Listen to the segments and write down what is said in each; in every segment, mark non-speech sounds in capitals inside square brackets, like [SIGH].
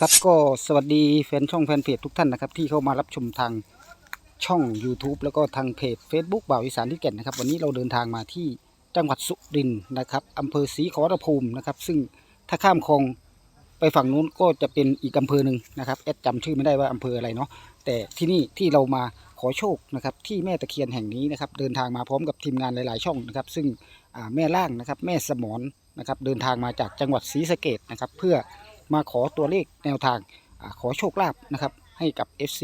ครับก็สวัสดีแฟนช่องแฟนเพจทุกท่านนะครับ ที่เข้ามารับชมทางช่อง YouTube แล้วก็ทางเพจ Facebook บ่าวอีสานที่แก่นนะครับ วันนี้เราเดินทางมาที่จังหวัดสุรินทร์นะครับอำเภอศรีขอรภูมินะครับ ซึ่งถ้าข้ามคลองไปฝั่งนู้นก็จะเป็นอีกอำเภอหนึ่งนะครับแอดจำชื่อไม่ได้ว่าอำเภออะไรเนาะแต่ที่นี่ที่เรามาขอโชคนะครับที่แม่ตะเคียนแห่งนี้นะครับเดินทางมาพร้อมกับทีมงานหลาย ๆ ช่องนะครับ ซึ่งแม่ล่างนะครับแม่สมอนนะครับเดินทางมาจากจังหวัดศรีสะเกดนะครับเพื่อ มาขอตัวเลขแนวทางอขอโชคลาภนะครับให้กับ FC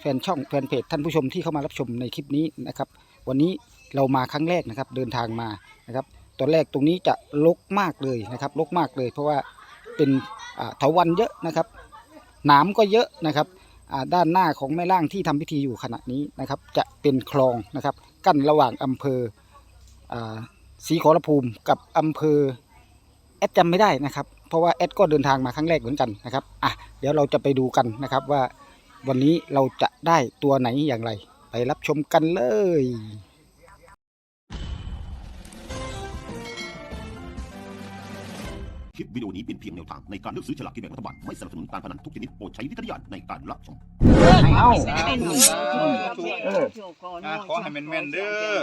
แฟนช่องแฟนเพจท่านผู้ชมที่เข้ามารับชมในคลิปนี้นะครับ วันนี้เรามาครั้งแรกนะครับเดินทางมานะครับตอนแรกตรงนี้จะลกมากเลยนะครับลกมากเลย เพราะว่าเป็นเถาวันเยอะนะครับหนามก็เยอะนะครับด้านหน้าของแม่ล่างที่ทำพิธีอยู่ขณะนี้นะครับ จะเป็นคลองนะครับ กั้นระหว่างอำเภอศรีขอรภูมิกับอำเภอแอดจำไม่ได้นะครับ เพราะว่าแอดก็เดินทางมาครั้งแรกเหมือนกันนะครับอะเดี๋ยวเราจะไปดูกันนะครับว่าวันนี้เราจะได้ตัวไหนอย่างไร ไปรับชมกันเลยคลิปวิดีโอนี้เป็นเพียงแนวทางในการเลือกซื้อฉลากกินแบ่งรัฐบาล ไม่สนับสนุนการพนันทุกชนิดโปรดใช้วิจารณญาณในการรับชมให้เอาอะขอให้แม่นๆเด้อ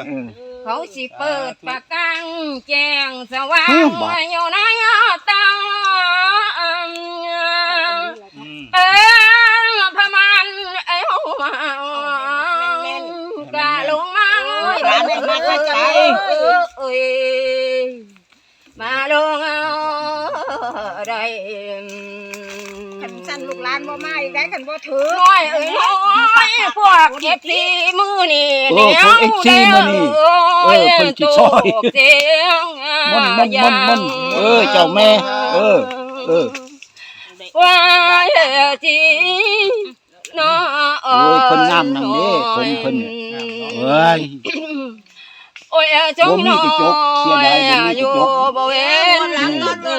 เขาสิเปิดปากกังแจ้งสว่างอืมบ่อยู่ในตา อืม เป็นพมัน ไอ้หัวกะลงมาร้านมาก็ใจเอ้ยมาลงเอาได้ขันสั่นลูกหลานบ่มาอีกได้ขันบ่ถือน้อยเอ้ยน้อยพวกเก็บสีมือนี่โอ้พวก FC มื้อนี่เออเพิ่นสิซอยเสียงม่อนม่อนม่อนม่อนเออเจ้าแม่ เออ เออว่าเฮจี น้อโอ้ยเพิ่นงามนำเด้ผมเพิ่นเนี่ยเอ้ยโอ้ยจงน้อยบ่มีกเสียระจกอยู่บ่เวนหลังนอนนอ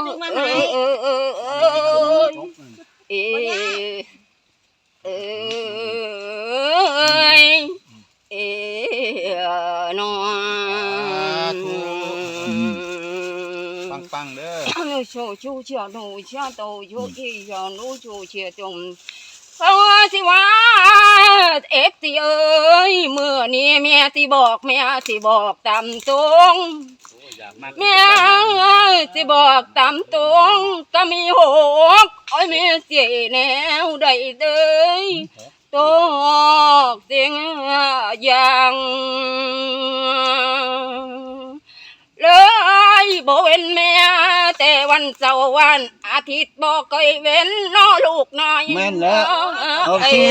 นนันนเออเออเออเออเออเออนอนปังๆเด้อชูชูเชียนูเชียโตชูอีเชียนูชูเชียจงเพราะว่า สิว่าเอฟซีเอ้ยเมื่อนี้แม่ที่บอกแม่ที่บอกตามตรงแม่เอ้ยสิบอกตามตรงก็มีหกโอ้ยแม่เสียแนวใดเด้ยตกเสียงอย่างเลยบ่เว้นแม่แต่ วันเสาร์วัน อาทิตย์บ่เคยเว้นน้อลูกน้อยแม่นแล้ว เอาไอ้สิ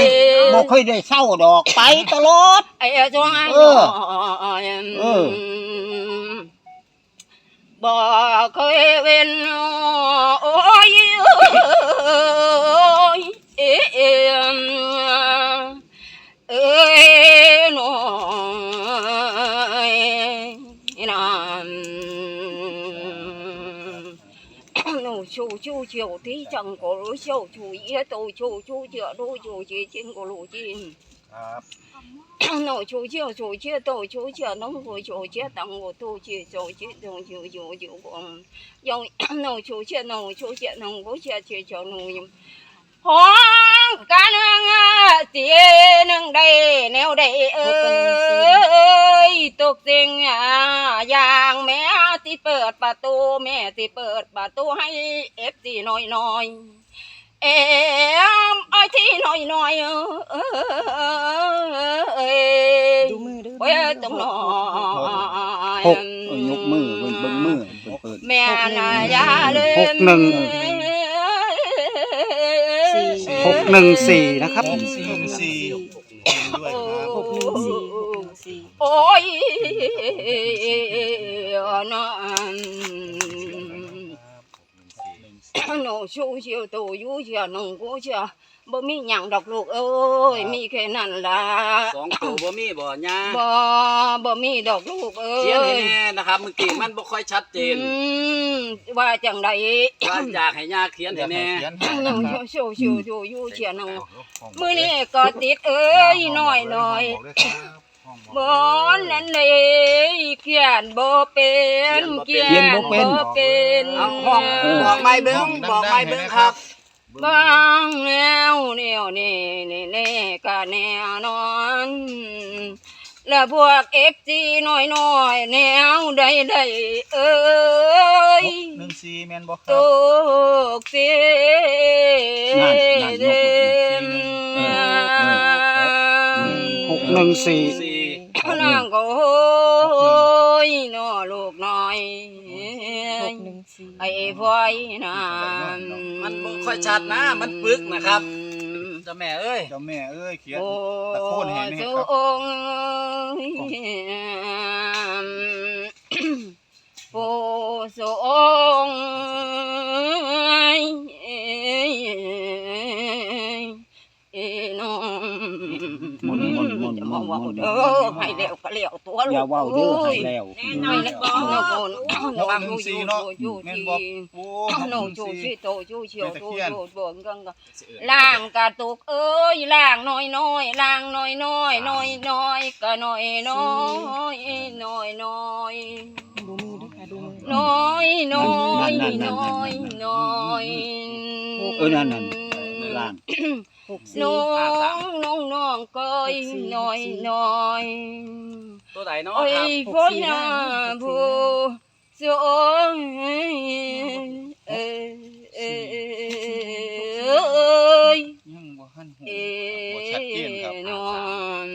บ่เคยได้เศร้าดอกไปตลอด ไอ้จวงเออเออบ่เคยเว้นโอ้ย chú chiều tí chẳng có lối chiều chú ý tổ chú chú chữa đôi chú chỉ trên của lũ chim dạ. [COUGHS] nổ chú chưa chú chưa tổ chú chưa nông của chú chia tăng của tổ chia chú chia đồng chú chú [COUGHS] chú cũng dòng nổ chú chia nổ chú chia nông của chia chia cho nổ nhầm. Hoàng cá nương à, tiền nương đây neo đây ơi tục tình à già mẹ tí เปิดประตู แม่ที่เปิดประตูให้เอฟซีหน่อยหน่อยเอ็มไอ้ที่หน่อยหน่อยเออเอ้ยดูมือดูเว้ยตรงหน่อยหกเอ้ยยกมือเบิ่งเบิ่งมือเพิ่นเปิดแม่น่ะอยาลืมหกหนึ่งหกหนึ่งสี่นะครับ หกสี่สี่ด้วยครับ หกหนึ่งสี่หกหนึ่งสี่ โอ้ ยนะหนูชูเชียวตัวยูเชียวหนูกูเชียวบ่มีหยังดอกลูกเอ้ยมีแค่นั้นล่ะสองตัวบ่มีบ่ย่าบ่บ่มีดอกลูกเอ้ยเขียนให้แน่นะครับเมื่อกี้มันบ่ค่อยชัดเจนอืมว่าจังไดว่าอยากให้ย่าเขียนให้แน่หนูชูเชียวตัวยูเชียวหนูมื้อนี้ก็ติดเอ้ยน้อยน้อยๆ บอนนั่นเลยเขียนบ่เป็นเขียนบ่เป็นเอาห้องบอกไม่เบิ้งบอกไม่เบิ้งครับบางแล้วแนวนี่นี่แน่ก็แน่นอนและพวกเอฟซีน้อยน้อยๆแนวใดใดๆเอ้ยหนึ่งสี่แมนบอกคตรับกเสียหกหนึ่งสี่ ไอ้พอยนานมันบ่ค่อยชัดนะ มันปึกนะครับเจ้าแม่เอ้ยเจ้าแม่เอ้ยเขียนโอ้ตะโกนให้แม่สุครับองผู้สง นมนต์มนต์จะมาเว่าเด้อให้เลี้ยวก็เลี้ยวตัวลูกอย่าเว้าเด้อให้แล้วไม่เลี้ยวนะคนฟังสีเนาะแม่นบอกโอ้โนหจูนึ่งชิสี่โตจูเฉียวแม่จูตะเคียนจูบวงกังกะล่างกะตุกเอ้ยล่างน้อยน้อยล่างน้อยน้อยน้อยน้อยกะน้อยน้อยน้อยน้อยดูมือด้วยค่ะดูมือน้อยน้อยน้อยน้อยเออนั่นนั่นล่าง กสี่น้องน้องน้องก้อยน้อยน้อยตัวใดเนาะโอ้ยครับฝนนาผู้สวยเอ้ยเอ้ยเอ้ย ยังบ่หันหูเอ้บ่ชัดเจนครับนอน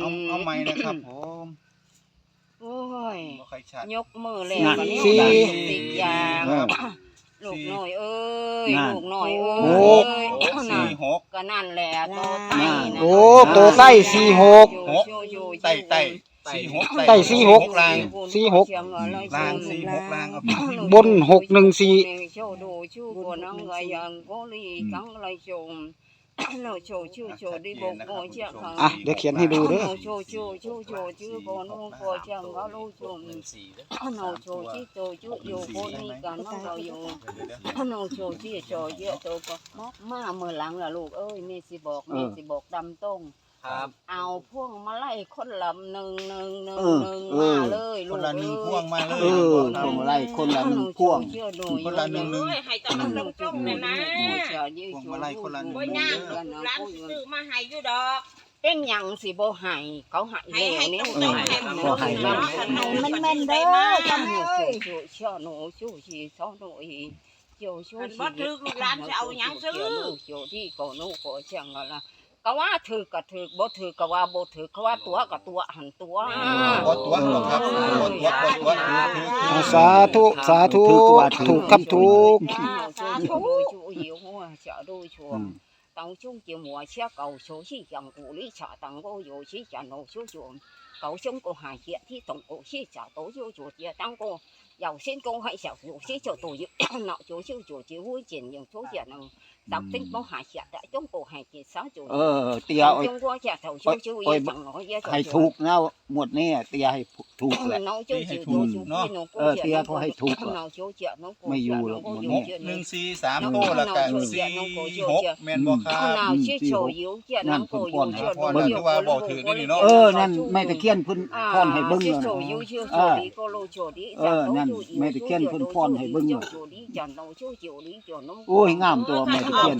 เอาเอาไม้นะครับผมโอ้ยบ่ค่อยชัด ยกมือแล้วก็นิ้วสี่ดังติดยางครับ ลูกน้อยเอ้ยนั่น ลูกน้อยเอ้โอ้ยสี่นั่นหก ก็นั่นแหละโตไตนะโอ้โตใต้สี่หก หก ไต่ไต่สี่หกไต่สี่หก ลาง สี่หก ลางสี่หกลางเอาไป บนหกหนึ่งสี่ โชว์ดูชูบนอังกายังโกลีกังไรชม เราโชว์ชูโชว์ดีบกโกเชียงขังอะเดี๋ยวเขียนให้ดูเด้อโชว์ชูชูโชว์ชื่อบนองโกเชียงก็รู้ชมหนึ่งสี่เด้อเราโชว์ชีโชว์ชูอยู่บนนี้กันน้องเราอยู่เราโชว์ชีโชว์เยอะโชว์ก็มาเมื่อหลังล่ะลูกเอ้ยแม่สิบอกแม่สิบอกดำต้ง ครับ เอาพวงมาไล่คนลำหนึ่งหนึ่งหนึ่งเออหนึ่งเอมาอเลยลูคกนละหนึ่งพวงมาเลยเออพวงมาลัยคนละหนึ่งพวง คนละหนึ่งหนึ่ง ให้ตอนน้ำต้มเนี่ยนะพวงมาลัยคนละหนึ่งโอ้ยย่างร้านซื้อมาให้อยู่ดอกเป็นหยังสิบ่ให้เขาให้ให้แล้วให้เนี่ยต้องต้องให้มันบ่ให้แล้วมันมันเด้อจ้าแม่เอ้ยชูชูหนูชูชีซอหนูอีชูชูมันบ่ถือลูกหลานจะเอาหยังซื้อชูที่ก็หนูก็เชียงกันละ ก็ว่าถือก็ถือบ่ถือก็ว่าบ่ถือเขาว่าตัวก็ตัวหันตัว บ่ตัวหรอกครับบ่ตัวบ่ตัวถือถือถือ อ่าสาธุสาธุถูกครับถูก ชูชูชูหิวหัวเสียดูชัว อืม 当中节目车cầu số sĩ chẳng cụ lý trả tăng cô yếu sĩ trả nổ số chuộng cầu sông cô hải hiện thì tổng cổ sĩ trả tố vô chủ chia tăng cô Giàu xin cô hãy xảo chủ sĩ cho tổ dự nọ chủ siêu chủ chỉ vui triển những số diện năng đọc tính bó hải hiện đã trong cổ hải kỳ sáu chủ เออเตียเอา trong qua trả thầu siêu siêu Ôi, ý chẳng nói ra ให้ถูกนะหมดนี่เตียให้ถูกแหละ nó chú chịu chủ chủ quy nó cô Ờ, diện tia nó có cô hay thục à? nó chú chuyện nó cô Mày dù chuyện được nó cô mà dù nó- ห chuyện นึ่ง nó สี่สามโตแล้วก็สี่หกแม่นบ่ครับ nào Ừ, chứ chi chỗ hộp. yếu chuyện นั่น nó cô เพิ่ yếu น chuyện พ่อ nó นึ yếu กว่าบอกถือนี่นี่เนาะเออนั่นแม่ตะเคียนเพิ่นพรให้เบิ่ง chứ แล้ว chỗ นะ yếu chưa เอ chỗ อ đi cô lô chỗ đi Ờ, นั่นแม่ตะเคียนเพิ่นฟ้อนให้เบิ่ง chỗ น่ะ chỗ đi chẳng đâu chỗ chỗ đi chỗ nó โอ้ยงามตัวแม่ตะเคียน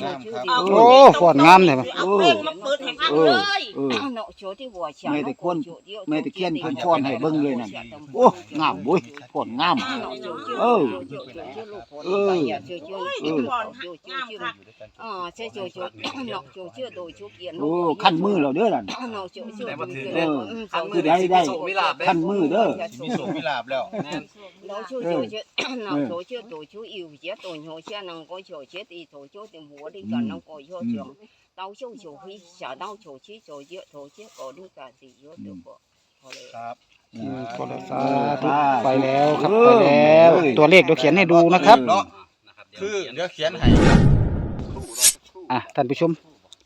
โอ้ฟอนงามเลยปะ เอาเพลงมาเปิดให้ฟังเอเลอย เออ nó chỗ đi hòa chả แม่ nó ตะ cô เคียน chỗ đi แม่ตะเคียน chỗ เพิ่น đi ฟ้อนให้เบิ่งเลยนั่นโอ้งามเว้ยฟ้อนงาม nó chỗ chưa Ừ. chỗ chỗ chưa lục phố Ừ. đi cả nhà chưa chưa เด็ก chưa ก่อน chưa งาม chưa ค่ะ ờ chứ chỗ chỗ nó chỗ chưa đồ chỗ kia โอ้ขั้นมือเราเด้อนั่น nó chỗ chưa แต่ว่าถือเออคันมืคืออได้ได้โชคมีลาบเด้ขั้นมือเด้อ มีโชคมีลาบแล้วแม่น nó chú Ừ. chú chứ nó Ừ. chú chứ tổ chú yêu chứ tổ nhỏ chứ nó có chú chứ thì tổ chú thì mua đi cả Ừ. nó có chú Ừ. trường tao chú chú khi xả tao chú chứ chú chứ tổ chứ có đi cả gì chú được bộ ครับอืมก็เลยสาธุไปแล้วครับไปแล้ว ตัวเลขเดี๋ยวเขียนให้ดูนะครับ เนาะนะครับคือเดี๋ยวเขียนให้ครับอะท่านผู้ชม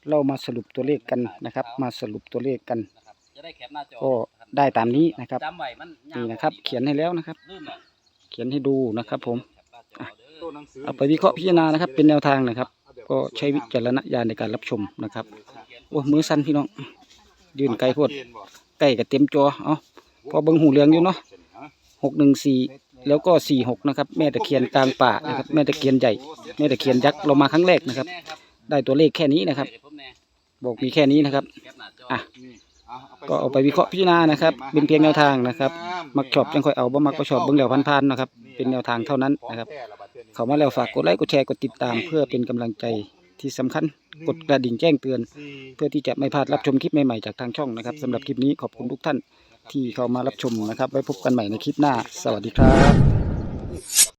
เรามาสรุปตัวเลขกันนะครับ มาสรุปตัวเลขกันนะครับจะได้แคปหน้าจอก็ได้ตามนี้นะครับจำไว้มันยาวนี่นะครับ เขียนให้แล้วนะครับ ลืมแล้วเขียนให้ดูนะครับ ผม แคปหน้าจอเด้อ เอาไปวิเคราะห์พิจารณานะครับ เป็นแนวทางนะครับ ก็ใช้วิจารณญาณในการรับชมนะครับโอ้มือสั่นพี่น้องยืนไกลโพดใกล้กับเต็มจอเอาพอเบิ่งหูเหลืองอยู่เนาะหกหนึ่งสี่แล้วก็สี่หกนะครับ แม่ตะเคียนกลางป่านะครับแม่ตะเคียนใหญ่ แม่ตะเคียนยักษ์เรามาครั้งแรกนะครับ ได้ตัวเลขแค่นี้นะครับ บอกมีแค่นี้นะครับอะก็เอาไปวิเคราะห์พิจารณานะครับ เป็นเพียงแนวทางนะครับ มักชอบจังค่อยเอาบ่มักก็ชอบเบิ่งแล้วพันๆนะครับ เป็นแนวทางเท่านั้นนะครับ เข้ามาแล้วฝากกดไลค์กดแชร์กดติดตาม เพื่อเป็นกำลังใจที่สำคัญกดกระดิ่งแจ้งเตือน เพื่อที่จะไม่พลาดรับชมคลิปใหม่ๆจากทางช่องนะครับสำหรับคลิปนี้ขอบคุณทุกท่านที่เข้ามารับชมนะครับ ไว้พบกันใหม่ในคลิปหน้า สวัสดีครับ